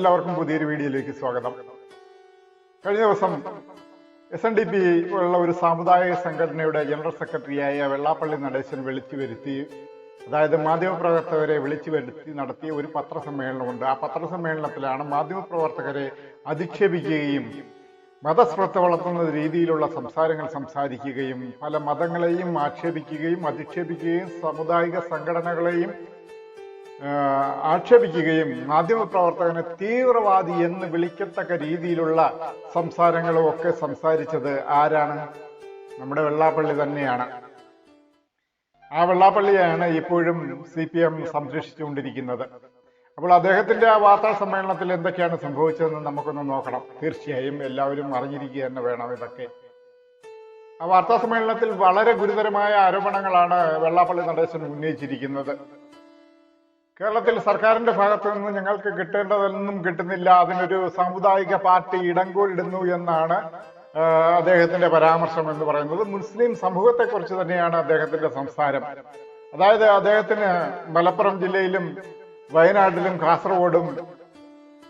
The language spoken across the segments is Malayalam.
എല്ലാവർക്കും പുതിയൊരു വീഡിയോയിലേക്ക് സ്വാഗതം. കഴിഞ്ഞ ദിവസം എസ് എൻ ഡി പി ഉള്ള ഒരു സാമുദായിക സംഘടനയുടെ ജനറൽ സെക്രട്ടറിയായ വെള്ളാപ്പള്ളി നടേശൻ വിളിച്ചു വരുത്തി അതായത് മാധ്യമപ്രവർത്തകരെ വിളിച്ചു വരുത്തി നടത്തിയ ഒരു പത്രസമ്മേളനമുണ്ട്. ആ പത്രസമ്മേളനത്തിലാണ് മാധ്യമപ്രവർത്തകരെ അധിക്ഷേപിക്കുകയും മതശ്രദ്ധ വളർത്തുന്ന രീതിയിലുള്ള സംസാരങ്ങൾ സംസാരിക്കുകയും പല മതങ്ങളെയും ആക്ഷേപിക്കുകയും അധിക്ഷേപിക്കുകയും സാമുദായിക സംഘടനകളെയും ആക്ഷേപിക്കുകയും മാധ്യമപ്രവർത്തകനെ തീവ്രവാദി എന്ന് വിളിക്കത്തക്ക രീതിയിലുള്ള സംസാരങ്ങളും ഒക്കെ സംസാരിച്ചത് ആരാണ്? നമ്മുടെ വെള്ളാപ്പള്ളി തന്നെയാണ്. ആ വെള്ളാപ്പള്ളിയാണ് ഇപ്പോഴും സി പി എം സംരക്ഷിച്ചുകൊണ്ടിരിക്കുന്നത്. അപ്പോൾ അദ്ദേഹത്തിന്റെ ആ വാർത്താ സമ്മേളനത്തിൽ എന്തൊക്കെയാണ് സംഭവിച്ചതെന്ന് നമുക്കൊന്ന് നോക്കണം. തീർച്ചയായും എല്ലാവരും അറിഞ്ഞിരിക്കുക തന്നെ വേണം ഇതൊക്കെ. ആ വാർത്താ സമ്മേളനത്തിൽ വളരെ ഗുരുതരമായ ആരോപണങ്ങളാണ് വെള്ളാപ്പള്ളി നടേശൻ ഉന്നയിച്ചിരിക്കുന്നത്. കേരളത്തിൽ സർക്കാരിന്റെ ഭാഗത്തു നിന്ന് ഞങ്ങൾക്ക് കിട്ടേണ്ടതൊന്നും കിട്ടുന്നില്ല. അതിനൊരു സാമുദായിക പാർട്ടി ഇടങ്കോലിടുന്നു എന്നാണ് അദ്ദേഹത്തിന്റെ പരാമർശം എന്ന് പറയുന്നത്. മുസ്ലിം സമൂഹത്തെക്കുറിച്ച് തന്നെയാണ് അദ്ദേഹത്തിന്റെ സംസാരം. അതായത് അദ്ദേഹത്തിന് മലപ്പുറം ജില്ലയിലും വയനാട്ടിലും കാസർഗോഡും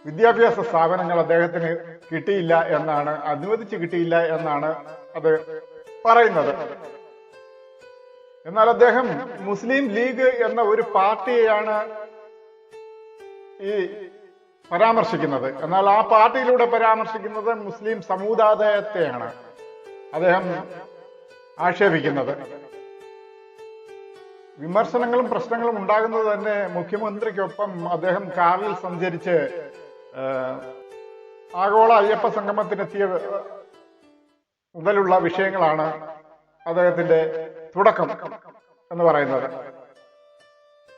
വിദ്യാഭ്യാസ സ്ഥാപനങ്ങൾ അദ്ദേഹത്തിന് കിട്ടിയില്ല എന്നാണ് അനുവദിച്ച് കിട്ടിയില്ല എന്നാണ് അത് പറയുന്നത്. എന്നാൽ അദ്ദേഹം മുസ്ലിം ലീഗ് എന്ന ഒരു പാർട്ടിയെയാണ് ഈ പരാമർശിക്കുന്നത്. എന്നാൽ ആ പാർട്ടിയിലൂടെ പരാമർശിക്കുന്നത് മുസ്ലിം സമുദായത്തെയാണ്. അദ്ദേഹം ആക്ഷേപിക്കുന്നത്. വിമർശനങ്ങളും പ്രശ്നങ്ങളും ഉണ്ടാകുന്നത് തന്നെ മുഖ്യമന്ത്രിക്കൊപ്പം അദ്ദേഹം കാറിൽ സഞ്ചരിച്ച് ആഗോള അയ്യപ്പ സംഗമത്തിനെത്തിയ മുതലുള്ള വിഷയങ്ങളാണ് അദ്ദേഹത്തിന്റെ തുടക്കം എന്ന് പറയുന്നത്.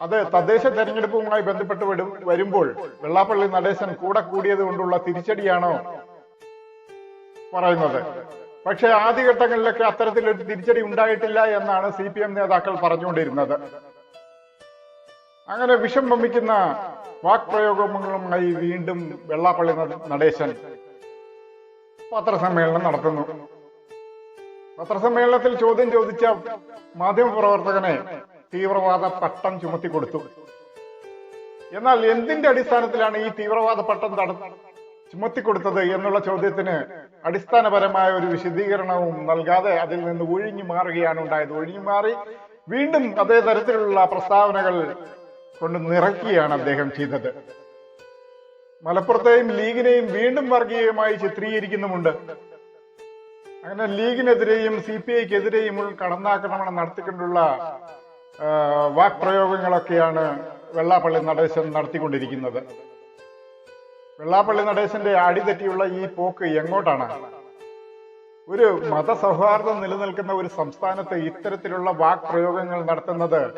അത് തദ്ദേശ തെരഞ്ഞെടുപ്പുമായി ബന്ധപ്പെട്ട് വരുമ്പോൾ വെള്ളാപ്പള്ളി നടേശൻ കൂടെ കൂടിയത് കൊണ്ടുള്ള തിരിച്ചടിയാണോ പറയുന്നത്. പക്ഷെ ആദ്യഘട്ടങ്ങളിലൊക്കെ അത്തരത്തിലൊരു തിരിച്ചടി ഉണ്ടായിട്ടില്ല എന്നാണ് സി പി എം നേതാക്കൾ പറഞ്ഞുകൊണ്ടിരുന്നത്. അങ്ങനെ വിഷം വമിക്കുന്ന വാക്പ്രയോഗങ്ങളുമായി വീണ്ടും വെള്ളാപ്പള്ളി നട- നടേശൻ പത്രസമ്മേളനം നടത്തുന്നു. പത്രസമ്മേളനത്തിൽ ചോദ്യം ചോദിച്ച മാധ്യമപ്രവർത്തകനെ തീവ്രവാദ പട്ടം ചുമത്തി കൊടുത്തു. എന്നാൽ എന്തിന്റെ അടിസ്ഥാനത്തിലാണ് ഈ തീവ്രവാദ പട്ടം തട ചുമത്തിക്കൊടുത്തത് എന്നുള്ള ചോദ്യത്തിന് അടിസ്ഥാനപരമായ ഒരു വിശദീകരണവും നൽകാതെ അതിൽ നിന്ന് ഒഴിഞ്ഞു മാറുകയാണ് ഉണ്ടായത്. ഒഴിഞ്ഞു മാറി വീണ്ടും അതേ തരത്തിലുള്ള പ്രസ്താവനകൾ കൊണ്ട് നിറയ്ക്കുകയാണ് അദ്ദേഹം ചെയ്തത്. മലപ്പുറത്തെയും ലീഗിനെയും വീണ്ടും വർഗീയമായി ചിത്രീകരിക്കുന്നുമുണ്ട്. അങ്ങനെ ലീഗിനെതിരെയും സി പി ഐക്കെതിരെയും കടന്നാക്രമണം നടത്തിക്കൊണ്ടുള്ള വാക്പ്രയോഗങ്ങളൊക്കെയാണ് വെള്ളാപ്പള്ളി നടേശൻ നടത്തിക്കൊണ്ടിരിക്കുന്നത്. വെള്ളാപ്പള്ളി നടേശന്റെ അടിതെറ്റിയുള്ള ഈ പോക്ക് എങ്ങോട്ടാണ്? ഒരു മതസൗഹാർദ്ദം നിലനിൽക്കുന്ന ഒരു സംസ്ഥാനത്ത് ഇത്തരത്തിലുള്ള വാക്പ്രയോഗങ്ങൾ നടത്തുന്നത്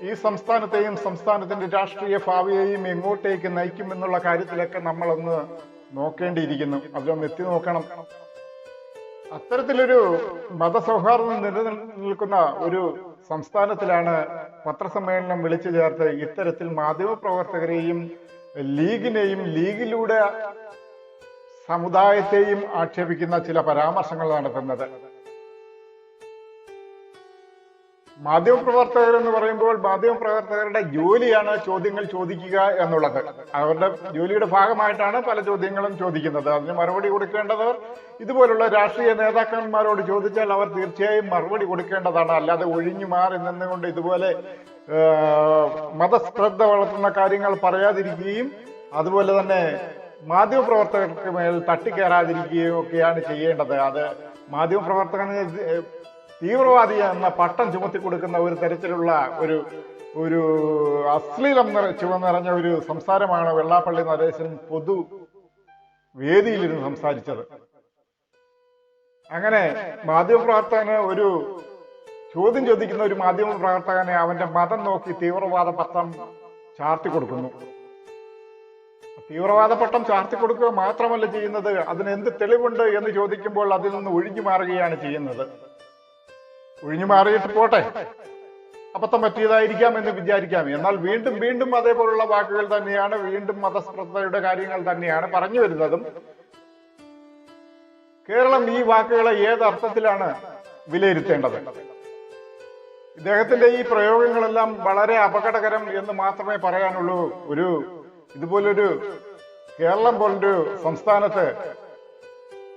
ഈ സംസ്ഥാനത്തെയും സംസ്ഥാനത്തിന്റെ രാഷ്ട്രീയ ഭാവിയെയും എങ്ങോട്ടേക്ക് നയിക്കുമെന്നുള്ള കാര്യത്തിലൊക്കെ നമ്മളൊന്ന് നോക്കേണ്ടിയിരിക്കുന്നു. അതിലൊന്ന് എത്തി നോക്കണം. അത്തരത്തിലൊരു മതസൗഹാർദ്ദം നിലനിൽക്കുന്ന ഒരു സംസ്ഥാനത്തിലാണ് പത്രസമ്മേളനം വിളിച്ചു ചേർത്ത് ഇത്തരത്തിൽ മാധ്യമപ്രവർത്തകരെയും ലീഗിനെയും ലീഗിലൂടെ സമുദായത്തെയും ആക്ഷേപിക്കുന്ന ചില പരാമർശങ്ങൾ നടത്തുന്നത്. മാധ്യമപ്രവർത്തകർ എന്ന് പറയുമ്പോൾ മാധ്യമപ്രവർത്തകരുടെ ജോലിയാണ് ചോദ്യങ്ങൾ ചോദിക്കുക എന്നുള്ളത്. അവരുടെ ജോലിയുടെ ഭാഗമായിട്ടാണ് പല ചോദ്യങ്ങളും ചോദിക്കുന്നത്. അതിന് മറുപടി കൊടുക്കേണ്ടവർ ഇതുപോലുള്ള രാഷ്ട്രീയ നേതാക്കന്മാരോട് ചോദിച്ചാൽ അവർ തീർച്ചയായും മറുപടി കൊടുക്കേണ്ടതാണ്. അല്ലാതെ ഒഴിഞ്ഞു മാറി നിന്നുകൊണ്ട് ഇതുപോലെ മതശ്രദ്ധ വളർത്തുന്ന കാര്യങ്ങൾ പറയാതിരിക്കുകയും അതുപോലെ തന്നെ മാധ്യമപ്രവർത്തകർക്ക് മേൽ തട്ടിക്കയറാതിരിക്കുകയും ഒക്കെയാണ് ചെയ്യേണ്ടത്. അത് മാധ്യമപ്രവർത്തകന് തീവ്രവാദി എന്ന പട്ടം ചുമത്തി കൊടുക്കുന്ന ഒരു തരത്തിലുള്ള ഒരു ഒരു അശ്ലീലം നിറ ചുവ നിറഞ്ഞ ഒരു സംസാരമാണ് വെള്ളാപ്പള്ളി നരേശൻ പൊതു വേദിയിലിരുന്ന് സംസാരിച്ചത്. അങ്ങനെ മാധ്യമപ്രവർത്തകന് ഒരു ചോദ്യം ചോദിക്കുന്ന ഒരു മാധ്യമ പ്രവർത്തകനെ അവന്റെ മതം നോക്കി തീവ്രവാദ പട്ടം ചാർത്തി കൊടുക്കുന്നു. തീവ്രവാദ പട്ടം ചാർത്തി കൊടുക്കുക മാത്രമല്ല ചെയ്യുന്നത് അതിന് എന്ത് തെളിവുണ്ട് എന്ന് ചോദിക്കുമ്പോൾ അതിൽ നിന്ന് ഒഴിഞ്ഞു മാറുകയാണ് ചെയ്യുന്നത്. ഒഴിഞ്ഞു മാറിയിട്ട് പോട്ടെ. അബദ്ധം പറ്റിയതായിരിക്കാം എന്ന് വിചാരിക്കാം. എന്നാൽ വീണ്ടും വീണ്ടും അതേപോലുള്ള വാക്കുകൾ തന്നെയാണ് വീണ്ടും മതശ്രദ്ധയുടെ കാര്യങ്ങൾ തന്നെയാണ് പറഞ്ഞു വരുന്നതും. കേരളം ഈ വാക്കുകളെ ഏത് അർത്ഥത്തിലാണ് വിലയിരുത്തേണ്ടത്? ഇദ്ദേഹത്തിന്റെ ഈ പ്രയോഗങ്ങളെല്ലാം വളരെ അപകടകരം എന്ന് മാത്രമേ പറയാനുള്ളൂ. ഒരു ഇതുപോലൊരു കേരളം പോലൊരു സംസ്ഥാനത്ത്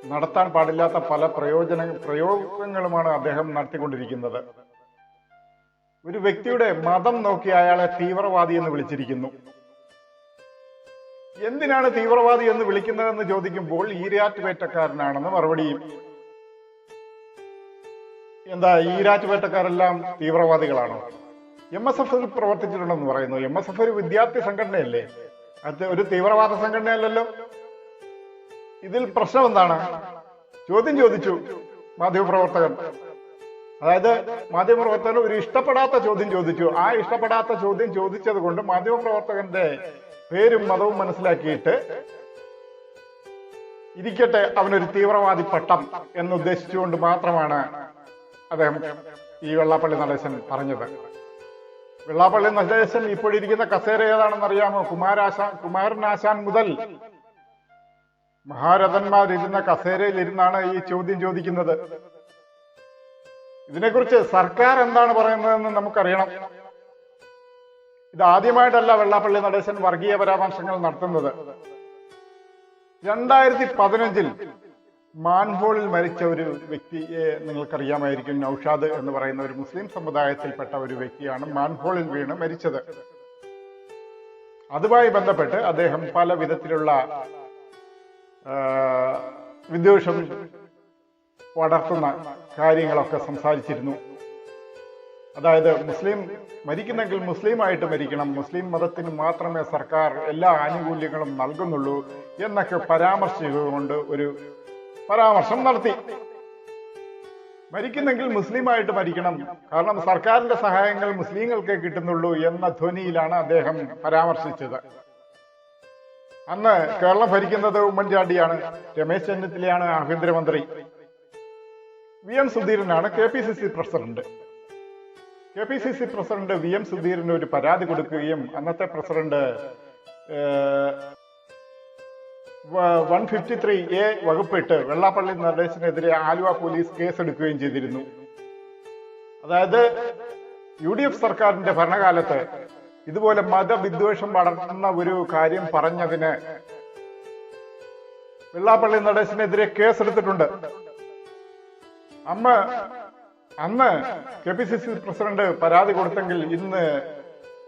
നടത്താൻ പാടില്ലാത്ത പല പ്രയോജന പ്രയോഗങ്ങളുമാണ് അദ്ദേഹം നടത്തിക്കൊണ്ടിരിക്കുന്നത്. ഒരു വ്യക്തിയുടെ മതം നോക്കി അയാളെ തീവ്രവാദി എന്ന് വിളിച്ചിരിക്കുന്നു. എന്തിനാണ് തീവ്രവാദി എന്ന് വിളിക്കുന്നതെന്ന് ചോദിക്കുമ്പോൾ ഈരാറ്റുപേറ്റക്കാരനാണെന്ന് മറുപടി. എന്താ ഈരാറ്റുപേറ്റക്കാരെല്ലാം തീവ്രവാദികളാണോ? എം എസ് എഫിൽ പ്രവർത്തിച്ചിട്ടുണ്ടെന്ന് പറയുന്നു. എം എസ് എഫ് ഒരു വിദ്യാർത്ഥി സംഘടനയല്ലേ? അത് ഒരു തീവ്രവാദ സംഘടനയല്ലല്ലോ. ഇതിൽ പ്രശ്നം എന്താണ്? ചോദ്യം ചോദിച്ചു മാധ്യമപ്രവർത്തകൻ അതായത് മാധ്യമപ്രവർത്തകൻ ഒരു ഇഷ്ടപ്പെടാത്ത ചോദ്യം ചോദിച്ചു. ആ ഇഷ്ടപ്പെടാത്ത ചോദ്യം ചോദിച്ചത് കൊണ്ട് മാധ്യമപ്രവർത്തകന്റെ പേരും മതവും മനസ്സിലാക്കിയിട്ട് ഇരിക്കട്ടെ അവനൊരു തീവ്രവാദി പട്ടം എന്ന് ഉദ്ദേശിച്ചുകൊണ്ട് മാത്രമാണ് അദ്ദേഹം ഈ വെള്ളാപ്പള്ളി നടേശൻ പറഞ്ഞത്. വെള്ളാപ്പള്ളി നടേശൻ ഇപ്പോഴിരിക്കുന്ന കസേര ഏതാണെന്ന് അറിയാമോ കുമാരാശാൻ കുമാരനാശാൻ മുതൽ മഹാരഥന്മാരിരുന്ന കസേരയിൽ ഇരുന്നാണ് ഈ ചോദ്യം ചോദിക്കുന്നത്. ഇതിനെക്കുറിച്ച് സർക്കാർ എന്താണ് പറയുന്നതെന്ന് നമുക്കറിയണം. ഇത് ആദ്യമായിട്ടല്ല വെള്ളാപ്പള്ളി നടേശൻ വർഗീയ പരാമർശങ്ങൾ നടത്തുന്നത്. രണ്ടായിരത്തി പതിനഞ്ചിൽ മാൻഹോളിൽ മരിച്ച ഒരു വ്യക്തിയെ നിങ്ങൾക്കറിയാമായിരിക്കും നൌഷാദ് എന്ന് പറയുന്ന ഒരു മുസ്ലിം സമുദായത്തിൽപ്പെട്ട ഒരു വ്യക്തിയാണ് മാൻഹോളിൽ വീണ് മരിച്ചത്. അതുമായി ബന്ധപ്പെട്ട് അദ്ദേഹം പല വിധത്തിലുള്ള വിദ്വേഷം പടർത്തുന്ന കാര്യങ്ങളൊക്കെ സംസാരിച്ചിരുന്നു. അതായത് മുസ്ലിം മരിക്കുന്നെങ്കിൽ മുസ്ലിമായിട്ട് മരിക്കണം. മുസ്ലിം മതത്തിന് മാത്രമേ സർക്കാർ എല്ലാ ആനുകൂല്യങ്ങളും നൽകുന്നുള്ളൂ എന്നൊക്കെ പരാമർശിച്ചുകൊണ്ട് ഒരു പരാമർശം നടത്തി. മരിക്കുന്നെങ്കിൽ മുസ്ലിമായിട്ട് മരിക്കണം. കാരണം സർക്കാരിന്റെ സഹായങ്ങൾ മുസ്ലിങ്ങൾക്ക് കിട്ടുന്നുള്ളൂ എന്ന ധ്വനിയിലാണ് അദ്ദേഹം പരാമർശിച്ചത്. അന്ന് കേരളം ഭരിക്കുന്നത് ഉമ്മൻചാണ്ടിയാണ്. രമേശ് ചെന്നിത്തലയാണ് ആഭ്യന്തരമന്ത്രി. V M സുധീരനാണ് K P C C president. K P C C president V M സുധീരന് ഒരു പരാതി കൊടുക്കുകയും അന്നത്തെ president one fifty three A വകുപ്പിട്ട് Vellappally നടേശനെതിരെ ആലുവ പോലീസ് കേസെടുക്കുകയും ചെയ്തിരുന്നു. അതായത് യു ഡി എഫ് സർക്കാരിന്റെ ഭരണകാലത്ത് ഇതുപോലെ മതവിദ്വേഷം വളർത്തുന്ന ഒരു കാര്യം പറഞ്ഞതിന് വെള്ളാപ്പള്ളി നടേശനെതിരെ കേസെടുത്തിട്ടുണ്ട്. അമ്മ അന്ന് K P C C president പരാതി കൊടുത്തെങ്കിൽ ഇന്ന്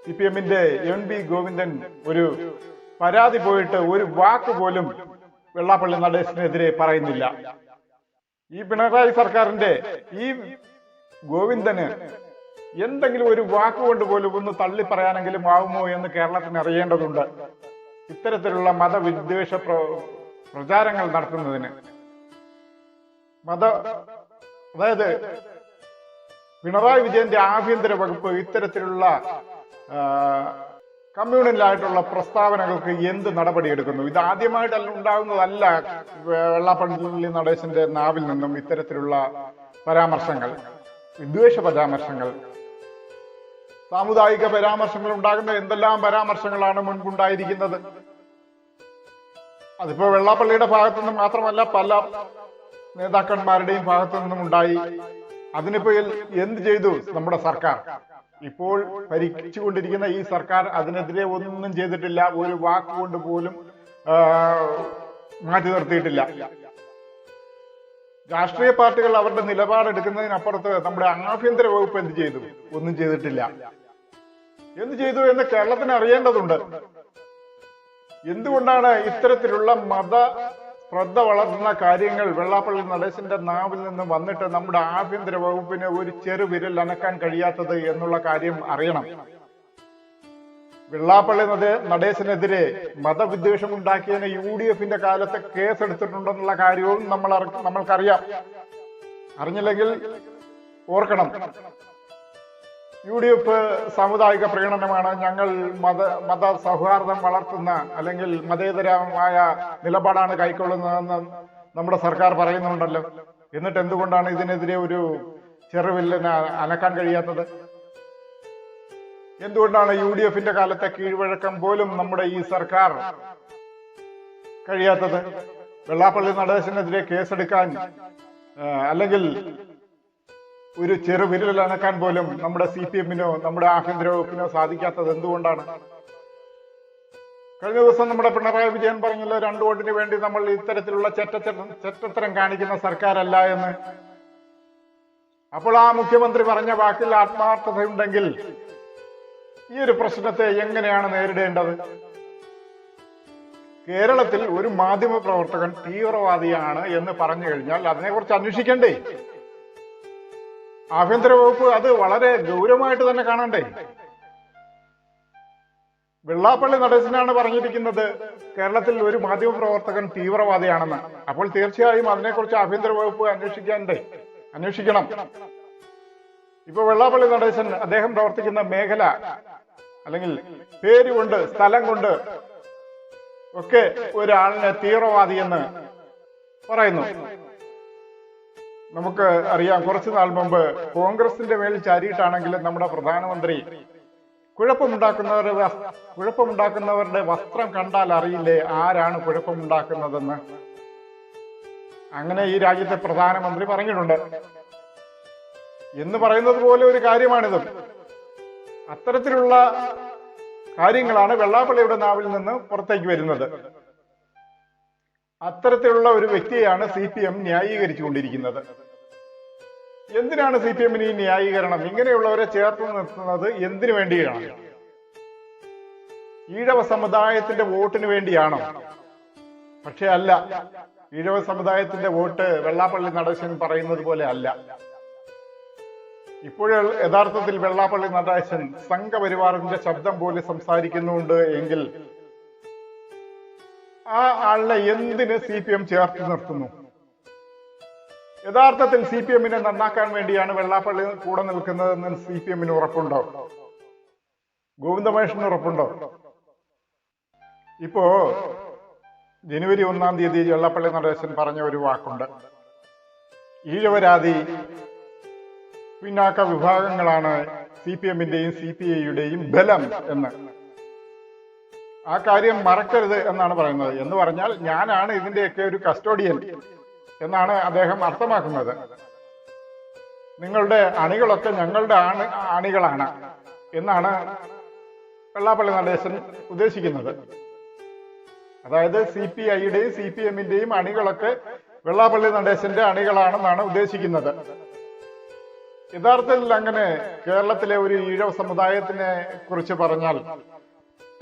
സി പി എമ്മിന്റെ എൻ ബി ഗോവിന്ദൻ ഒരു പരാതി പോയിട്ട് ഒരു വാക്ക് പോലും വെള്ളാപ്പള്ളി നടേശനെതിരെ പറയുന്നില്ല. ഈ പിണറായി സർക്കാരിന്റെ ഈ ഗോവിന്ദന് എന്തെങ്കിലും ഒരു വാക്കുകൊണ്ട് പോലും ഒന്ന് തള്ളി പറയാനെങ്കിലും ആവുമോ എന്ന് കേരളത്തിന് അറിയേണ്ടതുണ്ട്. ഇത്തരത്തിലുള്ള മതവിദ്വേഷ പ്രചാരങ്ങൾ നടത്തുന്നതിന്. മത അതായത് പിണറായി വിജയന്റെ ആഭ്യന്തര വകുപ്പ് ഇത്തരത്തിലുള്ള കമ്മ്യൂണലായിട്ടുള്ള പ്രസ്താവനകൾക്ക് എന്ത് നടപടിയെടുക്കുന്നു? ഇത് ആദ്യമായിട്ടല്ല ഉണ്ടാകുന്നതല്ല വെള്ളാപ്പള്ളി നടേശന്റെ നാവിൽ നിന്നും ഇത്തരത്തിലുള്ള പരാമർശങ്ങൾ വിദ്വേഷ പരാമർശങ്ങൾ. സാമുദായിക പരാമർശങ്ങൾ ഉണ്ടാകുന്ന എന്തെല്ലാം പരാമർശങ്ങളാണ് മുൻപുണ്ടായിരിക്കുന്നത്? അതിപ്പോ വെള്ളാപ്പള്ളിയുടെ ഭാഗത്തു നിന്നും മാത്രമല്ല പല നേതാക്കന്മാരുടെയും ഭാഗത്തു നിന്നും ഉണ്ടായി. അതിനിപ്പോ എന്ത് ചെയ്തു നമ്മുടെ സർക്കാർ? ഇപ്പോൾ ഭരിച്ചുകൊണ്ടിരിക്കുന്ന ഈ സർക്കാർ അതിനെതിരെ ഒന്നും ചെയ്തിട്ടില്ല. ഒരു വാക്ക് കൊണ്ട് പോലും മാറ്റി നിർത്തിയിട്ടില്ല. രാഷ്ട്രീയ പാർട്ടികൾ അവരുടെ നിലപാടെടുക്കുന്നതിനപ്പുറത്ത് നമ്മുടെ ആഭ്യന്തര വകുപ്പ് എന്ത് ചെയ്തു? ഒന്നും ചെയ്തിട്ടില്ല. എന്ത് ചെയ്തു എന്ന് കേരളത്തിന് അറിയേണ്ടതുണ്ട്. എന്തുകൊണ്ടാണ് ഇത്തരത്തിലുള്ള മത ശ്രദ്ധ വളർത്തുന്ന കാര്യങ്ങൾ വെള്ളാപ്പള്ളി നടേശന്റെ നാവിൽ നിന്ന് വന്നിട്ട് നമ്മുടെ ആഭ്യന്തര വകുപ്പിന് ഒരു ചെറു വിരൽ അനക്കാൻ കഴിയാത്തത് എന്നുള്ള കാര്യം അറിയണം. വെള്ളാപ്പള്ളി നടേശനെതിരെ മതവിദ്വേഷം ഉണ്ടാക്കിയതിന് യു ഡി എഫിന്റെ കാലത്ത് കേസെടുത്തിട്ടുണ്ടെന്നുള്ള കാര്യവും നമ്മൾ നമ്മൾക്കറിയാം അറിഞ്ഞില്ലെങ്കിൽ ഓർക്കണം. യു ഡി എഫ് സാമുദായിക പ്രകടനമാണ് ഞങ്ങൾ മത മത സൗഹാർദ്ദം വളർത്തുന്ന അല്ലെങ്കിൽ മതേതരമായ നിലപാടാണ് കൈക്കൊള്ളുന്നതെന്ന് നമ്മുടെ സർക്കാർ പറയുന്നുണ്ടല്ലോ. എന്നിട്ട് എന്തുകൊണ്ടാണ് ഇതിനെതിരെ ഒരു ചെറുവില്ലനെ അനക്കാൻ കഴിയാത്തത്? എന്തുകൊണ്ടാണ് യു ഡി എഫിന്റെ കാലത്തെ കീഴ്വഴക്കം പോലും നമ്മുടെ ഈ സർക്കാർ കഴിയാത്തത്? വെള്ളാപ്പള്ളി നടേശനെതിരെ കേസെടുക്കാൻ അല്ലെങ്കിൽ ഒരു ചെറു വിരൽ അനക്കാൻ പോലും നമ്മുടെ സി പി എമ്മിനോ നമ്മുടെ ആഭ്യന്തര വകുപ്പിനോ സാധിക്കാത്തത് എന്തുകൊണ്ടാണ്? കഴിഞ്ഞ ദിവസം നമ്മുടെ പിണറായി വിജയൻ പറഞ്ഞല്ലോ രണ്ടു വോട്ടിന് വേണ്ടി നമ്മൾ ഇത്തരത്തിലുള്ള ചെറ്റ ചെറ്റത്തരം കാണിക്കുന്ന സർക്കാരല്ല എന്ന്. അപ്പോൾ ആ മുഖ്യമന്ത്രി പറഞ്ഞ വാക്കിൽ ആത്മാർത്ഥതയുണ്ടെങ്കിൽ ഈ ഒരു പ്രശ്നത്തെ എങ്ങനെയാണ് നേരിടേണ്ടത്? കേരളത്തിൽ ഒരു മാധ്യമ പ്രവർത്തകൻ തീവ്രവാദിയാണ് എന്ന് പറഞ്ഞു കഴിഞ്ഞാൽ അതിനെക്കുറിച്ച് അന്വേഷിക്കണ്ടേ? ആഭ്യന്തര വകുപ്പ് അത് വളരെ ഗൗരവമായിട്ട് തന്നെ കാണണ്ടേ? വെള്ളാപ്പള്ളി നടേശനാണ് പറഞ്ഞിരിക്കുന്നത് കേരളത്തിൽ ഒരു മാധ്യമ പ്രവർത്തകൻ തീവ്രവാദിയാണെന്ന്. അപ്പോൾ തീർച്ചയായും അതിനെക്കുറിച്ച് ആഭ്യന്തര വകുപ്പ് അന്വേഷിക്കാണ്ടേ? അന്വേഷിക്കണം. ഇപ്പൊ വെള്ളാപ്പള്ളി നടേശൻ അദ്ദേഹം പ്രവർത്തിക്കുന്ന മേഖല അല്ലെങ്കിൽ പേര് കൊണ്ട് സ്ഥലം കൊണ്ട് ഒക്കെ ഒരാളിനെ തീവ്രവാദിയെന്ന് പറയുന്നു. നമുക്ക് അറിയാം കുറച്ചു നാൾ മുമ്പ് കോൺഗ്രസിന്റെ മേൽ ചാരിയിട്ടാണെങ്കിലും നമ്മുടെ പ്രധാനമന്ത്രി കുഴപ്പമുണ്ടാക്കുന്നവരുടെ കുഴപ്പമുണ്ടാക്കുന്നവരുടെ വസ്ത്രം കണ്ടാൽ അറിയില്ലേ ആരാണ് കുഴപ്പമുണ്ടാക്കുന്നതെന്ന്? അങ്ങനെ ഈ രാജ്യത്തെ പ്രധാനമന്ത്രി പറഞ്ഞിട്ടുണ്ട്. എന്ന് പറയുന്നത് പോലെ ഒരു കാര്യമാണിത്. അത്തരത്തിലുള്ള കാര്യങ്ങളാണ് വെള്ളാപ്പള്ളിയുടെ നാവിൽ നിന്ന് പുറത്തേക്ക് വരുന്നത്. അത്തരത്തിലുള്ള ഒരു വ്യക്തിയെയാണ് സി പി എം ന്യായീകരിച്ചുകൊണ്ടിരിക്കുന്നത്. എന്തിനാണ് സി പി എമ്മിന് ഈ ന്യായീകരണം? ഇങ്ങനെയുള്ളവരെ ചേർത്ത് നിർത്തുന്നത് എന്തിനു വേണ്ടിയാണ്? ഈഴവ സമുദായത്തിന്റെ വോട്ടിന് വേണ്ടിയാണോ? പക്ഷെ അല്ല ഈഴവ സമുദായത്തിന്റെ വോട്ട് വെള്ളാപ്പള്ളി നടേശൻ പറയുന്നത് പോലെ അല്ല. ഇപ്പോൾ യഥാർത്ഥത്തിൽ വെള്ളാപ്പള്ളി നടേശൻ സംഘപരിവാറിന്റെ ശബ്ദം പോലെ സംസാരിക്കുന്നുണ്ട് എങ്കിൽ ആ ആളിനെ എന്തിന് സി പി എം ചേർത്ത് നിർത്തുന്നു? യഥാർത്ഥത്തിൽ സി പി എമ്മിനെ നന്നാക്കാൻ വേണ്ടിയാണ് വെള്ളാപ്പള്ളി കൂടെ നിൽക്കുന്നതെന്ന് സി പി എമ്മിന് ഉറപ്പുണ്ടോ? ഗോവിന്ദമേഷന് ഉറപ്പുണ്ടോ? ഇപ്പോ ജനുവരി ഒന്നാം തീയതി വെള്ളാപ്പള്ളി നടേശൻ പറഞ്ഞ ഒരു വാക്കുണ്ട്. ഈഴവരാതി പിന്നാക്ക വിഭാഗങ്ങളാണ് സി പി എമ്മിന്റെയും സി പി ഐയുടെയും ബലം എന്ന്. ആ കാര്യം മറക്കരുത് എന്നാണ് പറയുന്നത്. എന്ന് പറഞ്ഞാൽ ഞാനാണ് ഇതിന്റെയൊക്കെ ഒരു കസ്റ്റോഡിയൻ എന്നാണ് അദ്ദേഹം അർത്ഥമാക്കുന്നത്. നിങ്ങളുടെ അണികളൊക്കെ ഞങ്ങളുടെ ആണ് അണികളാണ് എന്നാണ് വെള്ളാപ്പള്ളി നടേശൻ ഉദ്ദേശിക്കുന്നത്. അതായത് സി പി ഐയുടെയും സി പി എമ്മിന്റെയും അണികളൊക്കെ വെള്ളാപ്പള്ളി നടേശന്റെ അണികളാണെന്നാണ് ഉദ്ദേശിക്കുന്നത്. യഥാർത്ഥത്തിൽ അങ്ങനെ കേരളത്തിലെ ഒരു ഈഴവ സമുദായത്തിനെ കുറിച്ച് പറഞ്ഞാൽ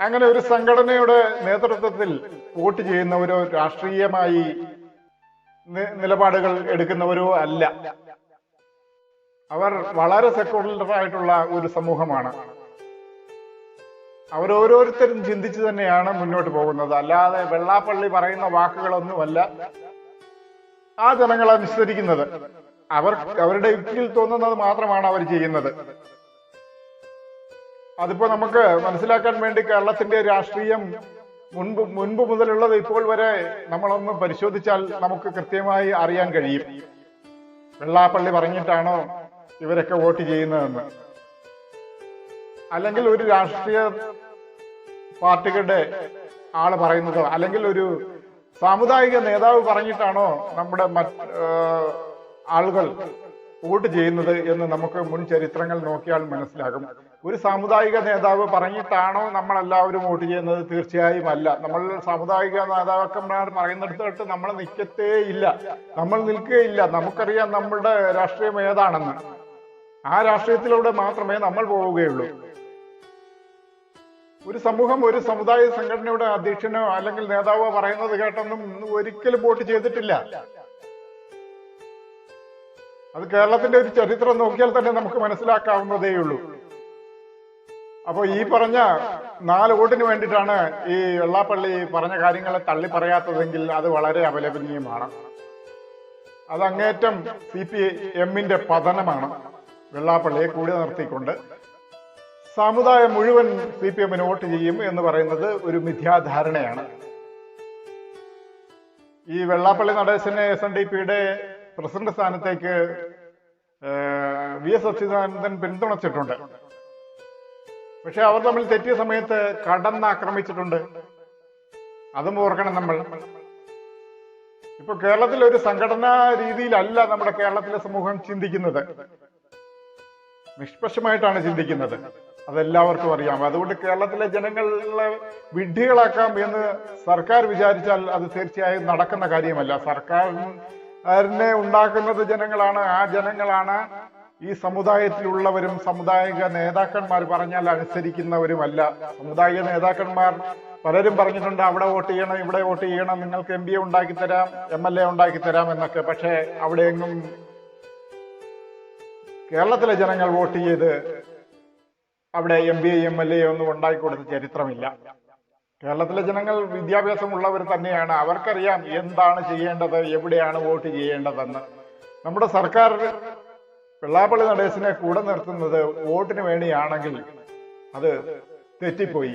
അങ്ങനെ ഒരു സംഘടനയുടെ നേതൃത്വത്തിൽ വോട്ട് ചെയ്യുന്നവരോ രാഷ്ട്രീയമായി നിലപാടുകൾ എടുക്കുന്നവരോ അല്ല. അവർ വളരെ സെക്യുലർ ആയിട്ടുള്ള ഒരു സമൂഹമാണ്. അവരോരോരുത്തരും ചിന്തിച്ച് തന്നെയാണ് മുന്നോട്ട് പോകുന്നത്. അല്ലാതെ വെള്ളാപ്പള്ളി പറയുന്ന വാക്കുകളൊന്നുമല്ല ആ ജനങ്ങൾ അനുസരിക്കുന്നത് അവർ അവരുടെ യുക്തിയിൽ തോന്നുന്നത് മാത്രമാണ് അവർ ചെയ്യുന്നത്. അതിപ്പോ നമുക്ക് മനസ്സിലാക്കാൻ വേണ്ടി കേരളത്തിന്റെ രാഷ്ട്രീയം മുൻപ് മുൻപ് മുതലുള്ളത് ഇപ്പോൾ വരെ നമ്മളൊന്ന് പരിശോധിച്ചാൽ നമുക്ക് കൃത്യമായി അറിയാൻ കഴിയും. വെള്ളാപ്പള്ളി പറഞ്ഞിട്ടാണോ ഇവരൊക്കെ വോട്ട് ചെയ്യുന്നതെന്ന്. അല്ലെങ്കിൽ ഒരു രാഷ്ട്രീയ പാർട്ടികളുടെ ആൾ പറയുന്നതോ അല്ലെങ്കിൽ ഒരു സാമുദായിക നേതാവ് പറഞ്ഞിട്ടാണോ നമ്മുടെ മറ്റ് ആളുകൾ വോട്ട് ചെയ്യുന്നത് എന്ന് നമുക്ക് മുൻ ചരിത്രങ്ങൾ നോക്കിയാൽ മനസ്സിലാകും. ഒരു സാമുദായിക നേതാവ് പറഞ്ഞിട്ടാണോ നമ്മൾ എല്ലാവരും വോട്ട് ചെയ്യുന്നത്? തീർച്ചയായും അല്ല. നമ്മൾ സാമുദായിക നേതാക്കന്മാർ പറയുന്നിടത്തോട്ട് നമ്മൾ നിൽക്കത്തേ ഇല്ല. നമ്മൾ നിൽക്കുകയില്ല നമുക്കറിയാം നമ്മുടെ രാഷ്ട്രീയം ഏതാണെന്ന്. ആ രാഷ്ട്രീയത്തിലൂടെ മാത്രമേ നമ്മൾ പോവുകയുള്ളൂ. ഒരു സമൂഹം ഒരു സമുദായ സംഘടനയുടെ അധ്യക്ഷനോ അല്ലെങ്കിൽ നേതാവോ പറയുന്നത് കേട്ടൊന്നും ഒരിക്കലും വോട്ട് ചെയ്തിട്ടില്ല. അത് കേരളത്തിന്റെ ഒരു ചരിത്രം നോക്കിയാൽ തന്നെ നമുക്ക് മനസ്സിലാക്കാവുന്നതേ ഉള്ളൂ അപ്പോൾ ഈ പറഞ്ഞ നാല് വോട്ടിന് വേണ്ടിയിട്ടാണ് ഈ വെള്ളാപ്പള്ളി പറഞ്ഞ കാര്യങ്ങളെ തള്ളി പറയാത്തതെങ്കിൽ അത് വളരെ അപലപനീയമാണ്. അത് അങ്ങേറ്റം സി പി എമ്മിന്റെ പതനമാണ് വെള്ളാപ്പള്ളിയെ കൂടി നിർത്തിക്കൊണ്ട്. സമുദായം മുഴുവൻ സി പി എമ്മിന് വോട്ട് ചെയ്യും എന്ന് പറയുന്നത് ഒരു മിഥ്യാധാരണയാണ്. ഈ വെള്ളാപ്പള്ളി നടേശനെ എസ് എൻ ഡി പിയുടെ പ്രസിഡന്റ് സ്ഥാനത്തേക്ക് വി എസ് അച്യുതാനന്ദൻ പിന്തുണച്ചിട്ടുണ്ട്. പക്ഷെ അവർ തമ്മിൽ തെറ്റിയ സമയത്ത് കടന്നാക്രമിച്ചിട്ടുണ്ട് അതും ഓർക്കണം നമ്മൾ. ഇപ്പൊ കേരളത്തിൽ ഒരു സംഘടനാ രീതിയിലല്ല നമ്മുടെ കേരളത്തിലെ സമൂഹം ചിന്തിക്കുന്നത്. നിഷ്പക്ഷമായിട്ടാണ് ചിന്തിക്കുന്നത്. അതെല്ലാവർക്കും അറിയാം. അതുകൊണ്ട് കേരളത്തിലെ ജനങ്ങളെ വിഡ്ഢികളാക്കാം എന്ന് സർക്കാർ വിചാരിച്ചാൽ അത് തീർച്ചയായും നടക്കുന്ന കാര്യമല്ല. സർക്കാരിനെ ഉണ്ടാക്കുന്നത് ജനങ്ങളാണ് ആ ജനങ്ങളാണ് ഈ സമുദായത്തിലുള്ളവരും സമുദായിക നേതാക്കന്മാർ പറഞ്ഞാൽ അനുസരിക്കുന്നവരുമല്ല. സമുദായിക നേതാക്കന്മാർ പലരും പറഞ്ഞിട്ടുണ്ട് അവിടെ വോട്ട് ചെയ്യണം ഇവിടെ വോട്ട് ചെയ്യണം നിങ്ങൾക്ക് എം പി എ ഉണ്ടാക്കി തരാം എം എൽ എ ഉണ്ടാക്കി തരാം എന്നൊക്കെ. പക്ഷേ അവിടെയെങ്ങും കേരളത്തിലെ ജനങ്ങൾ വോട്ട് ചെയ്ത് അവിടെ M P M L A ഒന്നും ഉണ്ടാക്കി കൊടുത്ത ചരിത്രമില്ല. കേരളത്തിലെ ജനങ്ങൾ വിദ്യാഭ്യാസമുള്ളവർ തന്നെയാണ്. അവർക്കറിയാം എന്താണ് ചെയ്യേണ്ടത് എവിടെയാണ് വോട്ട് ചെയ്യേണ്ടതെന്ന്. നമ്മുടെ സർക്കാർ വെള്ളാപ്പള്ളി നടേശനെ കൂടെ നിർത്തുന്നത് വോട്ടിന് വേണ്ടിയാണെങ്കിൽ അത് തെറ്റിപ്പോയി.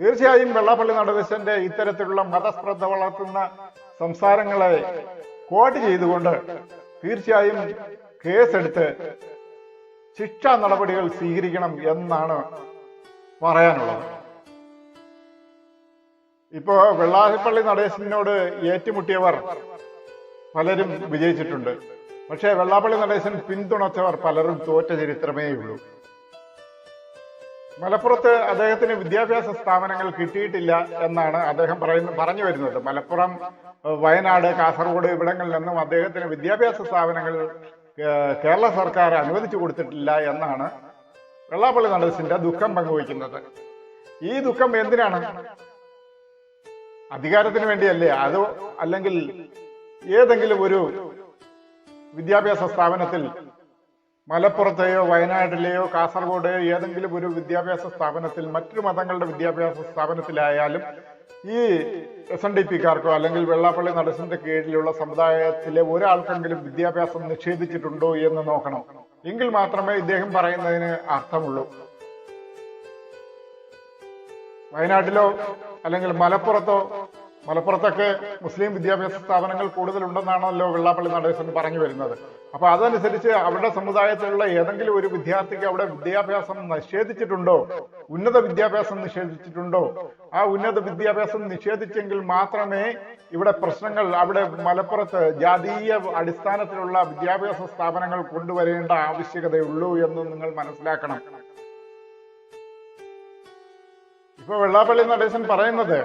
തീർച്ചയായും വെള്ളാപ്പള്ളി നടേശന്റെ ഇത്തരത്തിലുള്ള മതശ്രദ്ധ വളർത്തുന്ന സംസാരങ്ങളെ കോട്ട് ചെയ്തുകൊണ്ട് തീർച്ചയായും കേസെടുത്ത് ശിക്ഷാ നടപടികൾ സ്വീകരിക്കണം എന്നാണ് പറയാനുള്ളത്. ഇപ്പോ വെള്ളാഹിപ്പള്ളി നടേശനോട് ഏറ്റുമുട്ടിയവർ പലരും വിജയിച്ചിട്ടുണ്ട്. പക്ഷേ വെള്ളാപ്പള്ളി നടേശൻ പിന്തുണച്ചവർ പലരും തോറ്റ ചരിത്രമേ ഉള്ളൂ. മലപ്പുറത്ത് അദ്ദേഹത്തിന് വിദ്യാഭ്യാസ സ്ഥാപനങ്ങൾ കിട്ടിയിട്ടില്ല എന്നാണ് അദ്ദേഹം പറയുന്ന പറഞ്ഞു വരുന്നത്. മലപ്പുറം വയനാട് കാസർഗോഡ് ഇവിടങ്ങളിൽ നിന്നും അദ്ദേഹത്തിന് വിദ്യാഭ്യാസ സ്ഥാപനങ്ങൾ കേരള സർക്കാർ അനുവദിച്ചു കൊടുത്തിട്ടില്ല എന്നാണ് വെള്ളാപ്പള്ളി നടേശന്റെ ദുഃഖം പങ്കുവയ്ക്കുന്നത്. ഈ ദുഃഖം എന്തിനാണ്? അധികാരത്തിന് വേണ്ടിയല്ലേ? അതോ അല്ലെങ്കിൽ ഏതെങ്കിലും ഒരു വിദ്യാഭ്യാസ സ്ഥാപനത്തിൽ മലപ്പുറത്തെയോ വയനാട്ടിലെയോ കാസർഗോഡെയോ ഏതെങ്കിലും ഒരു വിദ്യാഭ്യാസ സ്ഥാപനത്തിൽ മറ്റു മതങ്ങളുടെ വിദ്യാഭ്യാസ സ്ഥാപനത്തിലായാലും ഈ എസ് എൻ ഡി പിക്കാർക്കോ അല്ലെങ്കിൽ വെള്ളാപ്പള്ളി നടസിന്റെ കീഴിലുള്ള സമുദായത്തിലെ ഒരാൾക്കെങ്കിലും വിദ്യാഭ്യാസം നിഷേധിച്ചിട്ടുണ്ടോ എന്ന് നോക്കണം. എങ്കിൽ മാത്രമേ ഇദ്ദേഹം പറയുന്നതിന് അർത്ഥമുള്ളൂ. വയനാട്ടിലോ അല്ലെങ്കിൽ മലപ്പുറത്തോ മലപ്പുറത്തൊക്കെ മുസ്ലിം വിദ്യാഭ്യാസ സ്ഥാപനങ്ങൾ കൂടുതലുണ്ടെന്നാണല്ലോ വെള്ളാപ്പള്ളി നടേശൻ പറഞ്ഞു വരുന്നത്. അപ്പൊ അതനുസരിച്ച് അവരുടെ സമുദായത്തിലുള്ള ഏതെങ്കിലും ഒരു വിദ്യാർത്ഥിക്ക് അവിടെ വിദ്യാഭ്യാസം നിഷേധിച്ചിട്ടുണ്ടോ? ഉന്നത വിദ്യാഭ്യാസം നിഷേധിച്ചിട്ടുണ്ടോ? ആ ഉന്നത വിദ്യാഭ്യാസം നിഷേധിച്ചെങ്കിൽ മാത്രമേ ഇവിടെ പ്രശ്നങ്ങൾ അവിടെ മലപ്പുറത്ത് ജാതീയ അടിസ്ഥാനത്തിലുള്ള വിദ്യാഭ്യാസ സ്ഥാപനങ്ങൾ കൊണ്ടുവരേണ്ട ആവശ്യകതയുള്ളൂ എന്ന് നിങ്ങൾ മനസ്സിലാക്കണം. ഇപ്പൊ വെള്ളാപ്പള്ളി നടേശൻ പറയുന്നത്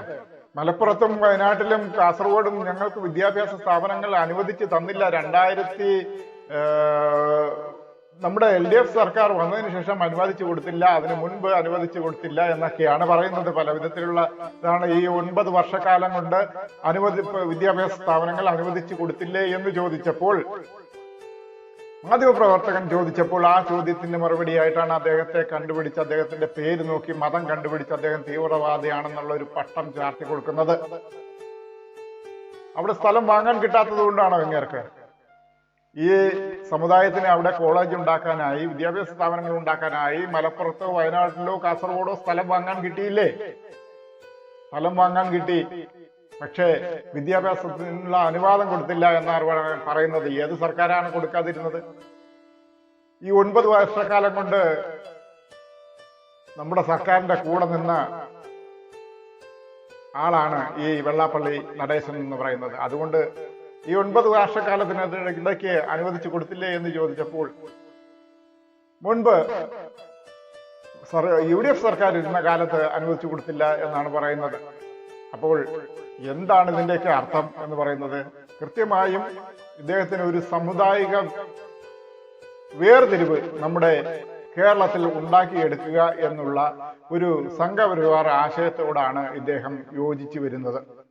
മലപ്പുറത്തും വയനാട്ടിലും കാസർഗോഡും ഞങ്ങൾക്ക് വിദ്യാഭ്യാസ സ്ഥാപനങ്ങൾ അനുവദിച്ച് തന്നില്ല. രണ്ടായിരത്തി നമ്മുടെ എൽ ഡി എഫ് സർക്കാർ വന്നതിന് ശേഷം അനുവദിച്ചു കൊടുത്തില്ല. അതിന് മുൻപ് അനുവദിച്ചു കൊടുത്തില്ല എന്നൊക്കെയാണ് പറയുന്നത്. പല വിധത്തിലുള്ള ഇതാണ് ഈ ഒൻപത് വർഷക്കാലം കൊണ്ട് അനുവദി വിദ്യാഭ്യാസ സ്ഥാപനങ്ങൾ അനുവദിച്ചു കൊടുത്തില്ലേ എന്ന് ചോദിച്ചപ്പോൾ മാധ്യമപ്രവർത്തകൻ ചോദിച്ചപ്പോൾ ആ ചോദ്യത്തിന് മറുപടിയായിട്ടാണ് അദ്ദേഹത്തെ കണ്ടുപിടിച്ച് അദ്ദേഹത്തിന്റെ പേര് നോക്കി മതം കണ്ടുപിടിച്ച് അദ്ദേഹം തീവ്രവാദിയാണെന്നുള്ള ഒരു പട്ടം ചാർത്തി കൊടുക്കുന്നത്. അവിടെ സ്ഥലം വാങ്ങാൻ കിട്ടാത്തത് കൊണ്ടാണോ ഇങ്ങേർക്ക് ഈ സമുദായത്തിന് അവിടെ കോളേജ് ഉണ്ടാക്കാനായി വിദ്യാഭ്യാസ സ്ഥാപനങ്ങൾ ഉണ്ടാക്കാനായി മലപ്പുറത്തോ വയനാട്ടിലോ കാസർഗോഡോ സ്ഥലം വാങ്ങാൻ കിട്ടിയില്ലേ? സ്ഥലം വാങ്ങാൻ കിട്ടി. പക്ഷേ വിദ്യാഭ്യാസത്തിനുള്ള അനുവാദം കൊടുത്തില്ല എന്നാണ് പറ- പറയുന്നത് ഏത് സർക്കാരാണ് കൊടുക്കാതിരുന്നത്? ഈ ഒൻപത് വർഷക്കാലം കൊണ്ട് നമ്മുടെ സർക്കാരിന്റെ കൂടെ നിന്ന ആളാണ് ഈ വെള്ളാപ്പള്ളി നടേശൻ എന്ന് പറയുന്നത്. അതുകൊണ്ട് ഈ ഒൻപത് വർഷക്കാലത്തിനിടയ്ക്ക് അനുവദിച്ചു കൊടുത്തില്ലേ എന്ന് ചോദിച്ചപ്പോൾ മുൻപ് യു ഡി എഫ് സർക്കാർ ഇരുന്ന കാലത്ത് അനുവദിച്ചു കൊടുത്തില്ല എന്നാണ് പറയുന്നത്. അപ്പോൾ എന്താണ് ഇതിന്റെയൊക്കെ അർത്ഥം എന്ന് പറയുന്നത്? കൃത്യമായും ഇദ്ദേഹത്തിന് ഒരു സമുദായിക വേർതിരിവ് നമ്മുടെ കേരളത്തിൽ ഉണ്ടാക്കിയെടുക്കുക എന്നുള്ള ഒരു സംഘപരിവാർ ആശയത്തോടാണ് ഇദ്ദേഹം യോജിച്ചു വരുന്നത്.